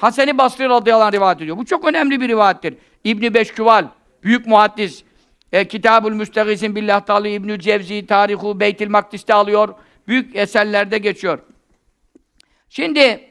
Hasan-ı Basri radıyallahu anh rivayet ediyor. Bu çok önemli bir rivayettir. İbn-i Beşküval, büyük muhaddis, e, Kitabül Müstegisin Billah Ta'lı İbnül Cevzi, Tarihu Beytil Makdis'te alıyor. Büyük eserlerde geçiyor. Şimdi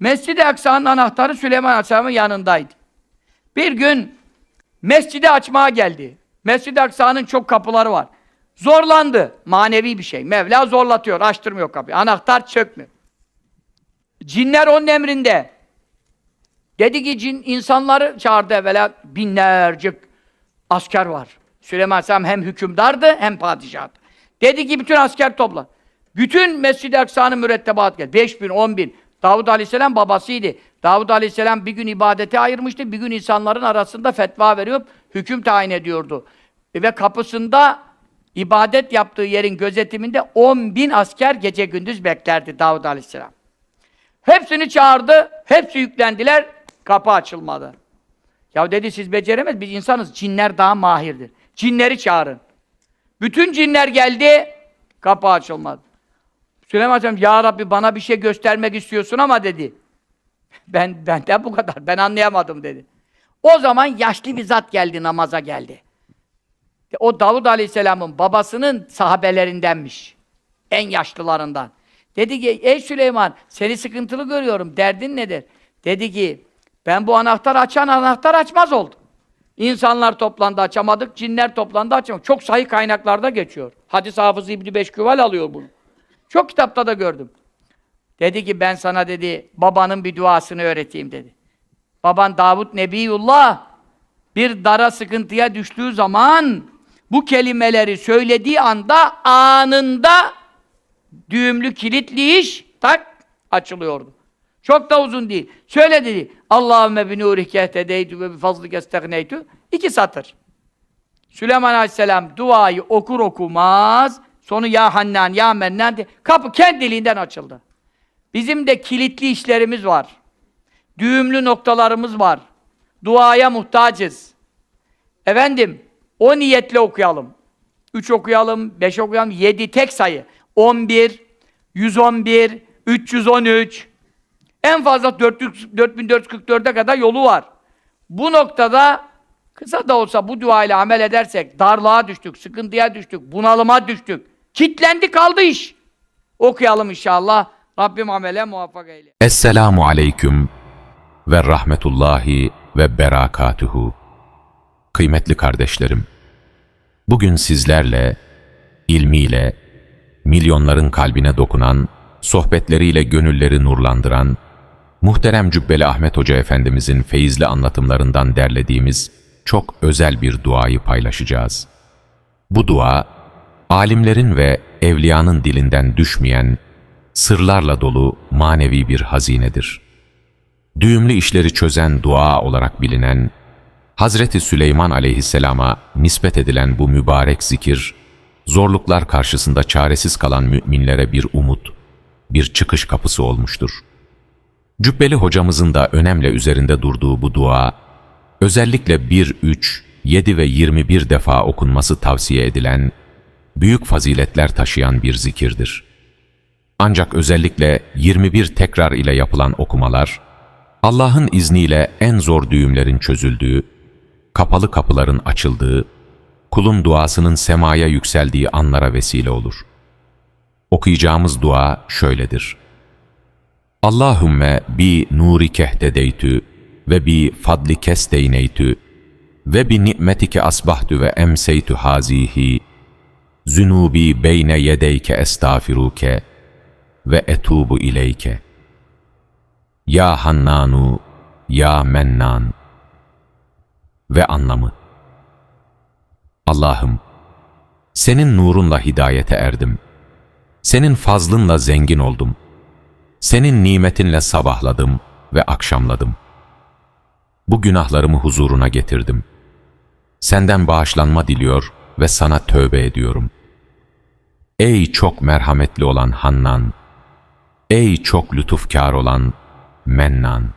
Mescid-i Aksa'nın anahtarı Süleyman Aleyhisselam'ın yanındaydı. Bir gün mescidi açmaya geldi. Mescid-i Aksa'nın çok kapıları var. Zorlandı. Manevi bir şey. Mevla zorlatıyor. Açtırmıyor kapıyı. Anahtar çökmüyor. Cinler onun emrinde. Dedi ki cin insanları çağırdı evvela binlerce asker var. Süleyman Aleyhisselam hem hükümdardı hem padişahtı. Dedi ki bütün asker topla. Bütün Mescid-i Aksa'nın mürettebat geldi. 5 bin, 10 bin. Davud Aleyhisselam babasıydı. Davud Aleyhisselam bir gün ibadete ayırmıştı. Bir gün insanların arasında fetva veriyor, hüküm tayin ediyordu. Ve kapısında ibadet yaptığı yerin gözetiminde 10 bin asker gece gündüz beklerdi Davud Aleyhisselam. Hepsini çağırdı, hepsi yüklendiler, kapı açılmadı. Ya dedi siz beceremez, biz insanız, cinler daha mahirdir. Cinleri çağırın. Bütün cinler geldi, kapı açılmadı. Süleyman Aleyhisselam, Ya Rabbi bana bir şey göstermek istiyorsun ama dedi. Ben benden bu kadar, ben anlayamadım dedi. O zaman yaşlı bir zat geldi, namaza geldi. O Davud Aleyhisselam'ın babasının sahabelerindenmiş. En yaşlılarından. Dedi ki, ey Süleyman, seni sıkıntılı görüyorum, derdin nedir? Dedi ki, ben bu anahtar açan anahtar açmaz oldu. İnsanlar toplandı açamadık, cinler toplandı açamadık. Çok sahih kaynaklarda geçiyor. Hadis hafızı İbni Beşküval alıyor bunu. Çok kitapta da gördüm. Dedi ki ben sana dedi babanın bir duasını öğreteyim dedi. Baban Davut Nebiyullah bir dara sıkıntıya düştüğü zaman bu kelimeleri söylediği anda anında düğümlü kilitli iş tak açılıyordu. Çok da uzun değil. Şöyle dedi. Allahümme bi nurike ehtedeytü ve bi fazlike estegneytü. İki satır. Süleyman Aleyhisselam duayı okur okumaz sonu ya Hannan ya Mennan diye kapı kendiliğinden açıldı. Bizim de kilitli işlerimiz var. Düğümlü noktalarımız var. Duaya muhtacız. Efendim, o niyetle okuyalım. 3 okuyalım, 5 okuyalım, 7 tek sayı. 11, 111, 313. En fazla 400 4444'e kadar yolu var. Bu noktada kısa da olsa bu duayla amel edersek darlığa düştük, sıkıntıya düştük, bunalıma düştük. Kitlendi kaldı iş. Okuyalım inşallah. Rabbim amele muvaffak eyle. Esselamu aleyküm ve rahmetullahi ve berakatuhu. Kıymetli kardeşlerim, bugün sizlerle, ilmiyle, milyonların kalbine dokunan, sohbetleriyle gönülleri nurlandıran, muhterem Cübbeli Ahmet Hoca Efendimizin feyizli anlatımlarından derlediğimiz çok özel bir duayı paylaşacağız. Bu dua, alimlerin ve evliyanın dilinden düşmeyen, sırlarla dolu manevi bir hazinedir. Düğümlü işleri çözen dua olarak bilinen, Hazreti Süleyman aleyhisselama nispet edilen bu mübarek zikir, zorluklar karşısında çaresiz kalan müminlere bir umut, bir çıkış kapısı olmuştur. Cübbeli hocamızın da önemli üzerinde durduğu bu dua, özellikle 1, 3, 7 ve 21 defa okunması tavsiye edilen, büyük faziletler taşıyan bir zikirdir. Ancak özellikle 21 tekrar ile yapılan okumalar, Allah'ın izniyle en zor düğümlerin çözüldüğü, kapalı kapıların açıldığı, kulun duasının semaya yükseldiği anlara vesile olur. Okuyacağımız dua şöyledir. Allahümme bi nuri kehtedeytü ve bi fadli kesteyneytü ve bi ni'metike asbahtü ve emseytü hazihi zünubi beyne yedeyke estağfiruke ve etubu ileyke. Ya Hannanu, Ya Mennan ve anlamı. Allah'ım, senin nurunla hidayete erdim. Senin fazlınla zengin oldum. Senin nimetinle sabahladım ve akşamladım. Bu günahlarımı huzuruna getirdim. Senden bağışlanma diliyor ve sana tövbe ediyorum. Ey çok merhametli olan Hannan! Ey çok lütufkar olan Mennan!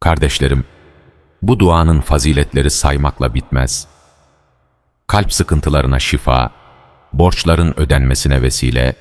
Kardeşlerim, bu duanın faziletleri saymakla bitmez. Kalp sıkıntılarına şifa, borçların ödenmesine vesile,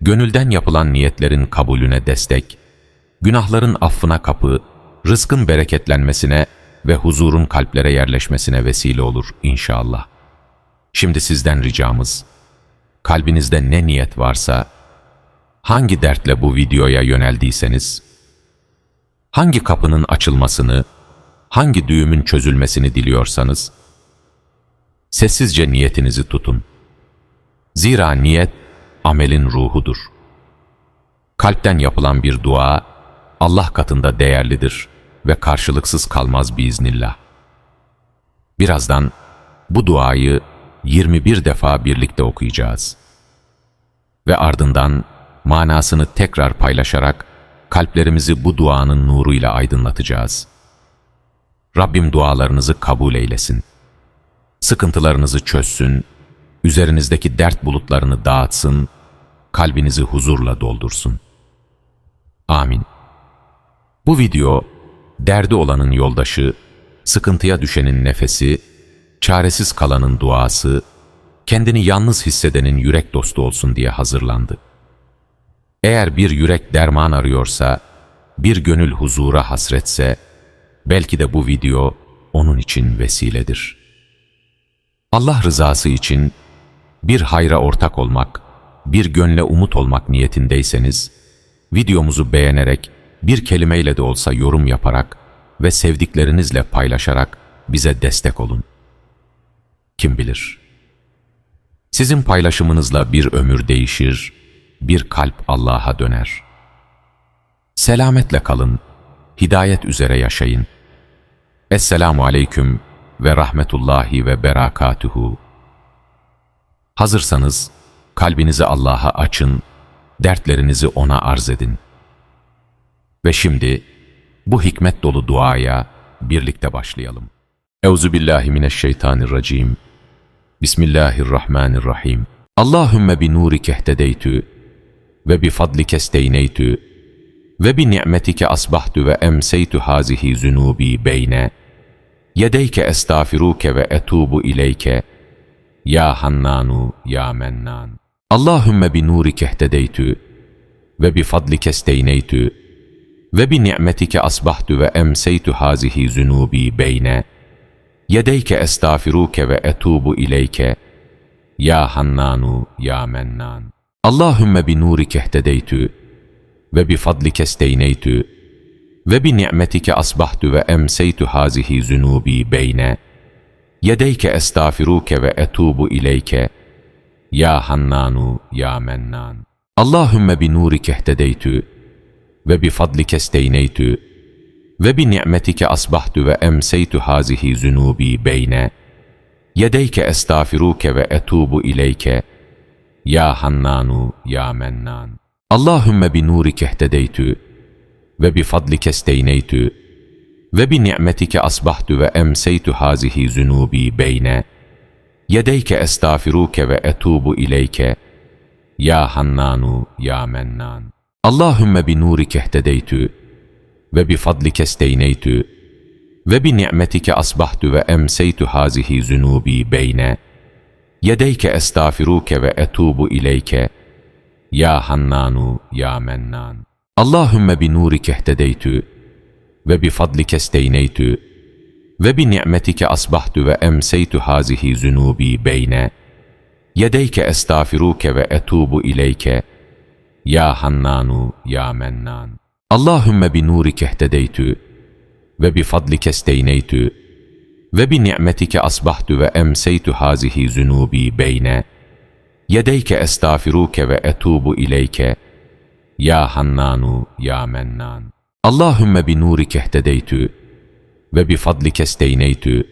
gönülden yapılan niyetlerin kabulüne destek, günahların affına kapı, rızkın bereketlenmesine ve huzurun kalplere yerleşmesine vesile olur inşallah. Şimdi sizden ricamız, kalbinizde ne niyet varsa, hangi dertle bu videoya yöneldiyseniz, hangi kapının açılmasını, hangi düğümün çözülmesini diliyorsanız, sessizce niyetinizi tutun. Zira niyet, amelin ruhudur. Kalpten yapılan bir dua, Allah katında değerlidir ve karşılıksız kalmaz biiznillah. Birazdan bu duayı 21 defa birlikte okuyacağız. Ve ardından manasını tekrar paylaşarak kalplerimizi bu duanın nuruyla aydınlatacağız. Rabbim dualarınızı kabul eylesin. Sıkıntılarınızı çözsün, üzerinizdeki dert bulutlarını dağıtsın, kalbinizi huzurla doldursun. Amin. Bu video, derdi olanın yoldaşı, sıkıntıya düşenin nefesi, çaresiz kalanın duası, kendini yalnız hissedenin yürek dostu olsun diye hazırlandı. Eğer bir yürek derman arıyorsa, bir gönül huzura hasretse, belki de bu video onun için vesiledir. Allah rızası için bir hayra ortak olmak, bir gönle umut olmak niyetindeyseniz, videomuzu beğenerek, bir kelimeyle de olsa yorum yaparak ve sevdiklerinizle paylaşarak bize destek olun. Kim bilir? Sizin paylaşımınızla bir ömür değişir, bir kalp Allah'a döner. Selametle kalın, hidayet üzere yaşayın. Esselamu aleyküm ve rahmetullahi ve berakatuhu. Hazırsanız kalbinizi Allah'a açın, dertlerinizi O'na arz edin. Ve şimdi bu hikmet dolu duaya birlikte başlayalım. Euzu billahi mineşşeytanirracim. Bismillahirrahmanirrahim. Allahümme bi nurike ihtedeytü ve bi fadlike steyneytü ve bi ni'metike asbahtü ve emseytü hazihi zunubi beyne yedeyke estağfiruke ve etubu ileyke ya Hannanu ya Mennan. Allahümme bi nurike ihtedeytü ve bi fadlike steyneytü ve bi ni'metike asbahtü ve emseytü hazihi zunubi beyne yedeyke estağfiruke ve etubu ileyke ya Hannanu ya Mennan. Allahümme bi nurike ihtedeytü ve bi fadlike steyneytü ve bi ni'metike asbahtü ve emseytü hazihi zunubi beyne yedeyke estağfiruke ve etubu ileyke ya Hannanu ya Mennan. Allahümme bi nurike ihtedeytü ve bi fadlike steyneytü ve bi ni'metike asbahtü ve emseytü hazihi zunubi beyne yedeyke estağfiruke ve etubu ileyke ya Hannanu ya Mennan. Allahümme bi nurike ihtedeytü ve bi fadlike steyneytü ve bi ni'metike asbahtü ve emseytü hazihi zunubi beyne yedeyke estağfiruke ve etubu ileyke ya Hannanu ya Mennan. Allahümme bi nurike ihtedeytü ve bi fadlike steyneytü ve bi ni'metike asbahtü ve emseytü hazihi zunubi beyne yedeyke estağfiruke ve etubu ileyke ya Hannanu ya Mennan. Allahümme bi nurike ihtedeytü ve bi fadlike steyneytü ve bi ni'metike asbahtü ve emseytü hazihi zunubi beyne. Yedeyke estağfiruke ve etubu ileyke. Ya Hannanu ya Mennan. Allahümme bi nurike ihtedeytü ve bi fadlike steyneytü ve bi ni'metike asbahtü ve emseytü hazihi zunubi beyne. Yedeyke estağfiruke ve etubu ileyke ya Hannanu ya Mennan. Allahümme bi nurike ihtedeytü ve bi fadlike steyneytü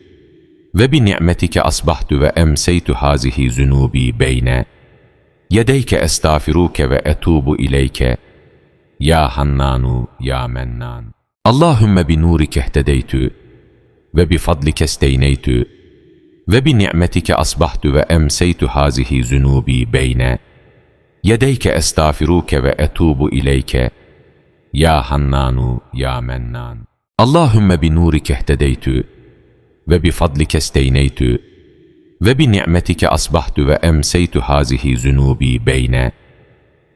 ve bi ni'metike asbahtü ve emseytü hazihi zunubi beyne yedeyke estağfiruke ve etubu ileyke ya Hannanu ya Mennan. Allahümme bi nurike ihtedeytü ve bi fadlike steyneytü ve bi ni'metike asbahtü ve emseytü hazihi Yedeyke estağfiruke ve etubu ileyke. Ya Hannanu, ya Mennan. Allahümme bi nurike htedeytü ve bi fadlike steyneytü ve bi ni'metike asbahtu ve emseytu hazihi zünubi beyne.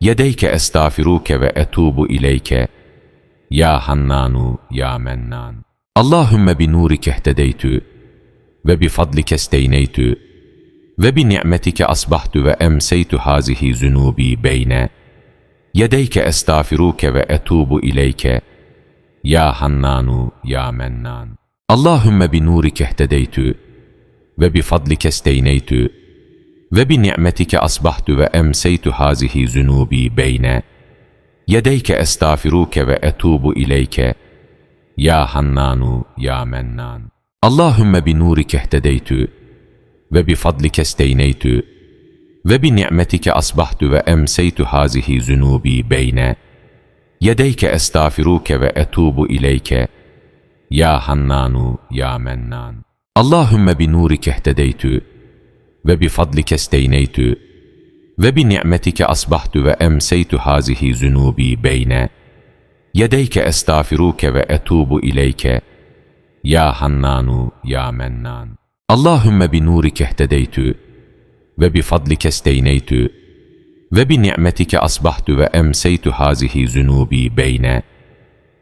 Yedeyke estağfiruke ve etubu ileyke. Ya Hannanu, ya Mennan. Allahümme bi nurike htedeytü ve bi fadlike steyneytü zunubi beyne. Yedeyke estağfiruke ve etubu ileyke. Ya Hannanu ya Mennan. Allahümme bi nurike ihtedeytü ve bi fadlike steyneytü ve bi ni'metike asbahtü ve emseytü hazihi zunubi beyne. Yedeyke estağfiruke ve etubu ileyke ve bi fadlike steyneytü ve bi ni'metike asbahtu ve emseytu hazihi zunubi beyne. Yedeyke estağfiruke ve etubu ileyke. Ya Hannanu ya Mennan. Allahümme bi nurike ihtedeytü ve bi fadlike steyneytü ve bi ni'metike asbahtu ve emseytu hazihi zunubi beyne. Yedeyke estağfiruke ve etubu ileyke. Ya Hannanu ya Mennan. Allahümme bi nurike ihtedeytü ve bi fadlike steyneytü ve bi ni'metike asbahtü ve emseytü hazihi zünubi beyne.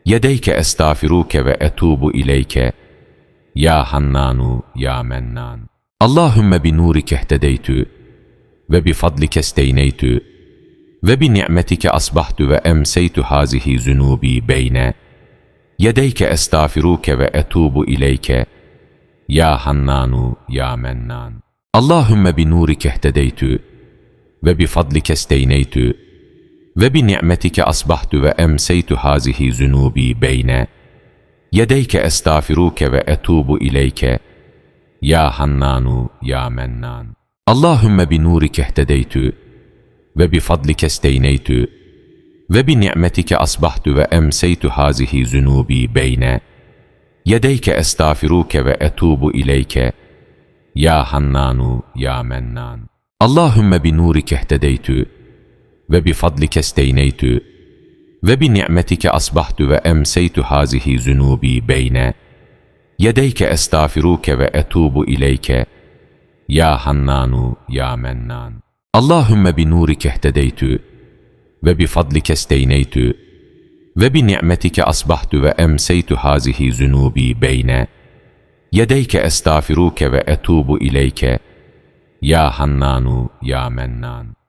Yedeyke estağfiruke ve etubu ileyke. Ya hannanu ya mennan. Allahümme bi nurike ihtedeytü ve bi fadlike steyneytü ve bi ni'metike asbahtü ve emseytü hazihi zünubi beyne. Yedeyke estağfiruke ve etubu ileyke. Ya Hannanu Ya Mennan. Allahümme bi nurike ihtedeytü ve bi fadlike steyneytü ve bi ni'metike asbahtü ve emseytü hazihi zünubi beyne. Yedeyke estağfiruke ve etubu ileyke. Ya Hannanu Ya Mennan. Allahümme bi nurike ihtedeytü ve bi fadlike steyneytü ve bi ni'metike asbahtü ve emseytü hazihi zünubi beyne. Yedeyke estağfiruke ve etubu ileyke. Ya Hannanu, ya Mennan. Allahümme bi nurike htedeytü ve bi fadlike steyneytü ve bi ni'metike asbahtü ve emseytü hazihi zünubi beyne. Yedeyke estağfiruke ve etubu ileyke. Ya Hannanu, ya Mennan. Allahümme bi nurike htedeytü ve bi fadlike steyneytü ve bi ni'metike asbahtu ve emseytu hazihi zunubi beyne. Yedeyke estağfiruke ve etubu ileyke. Ya hannanu ya mennan.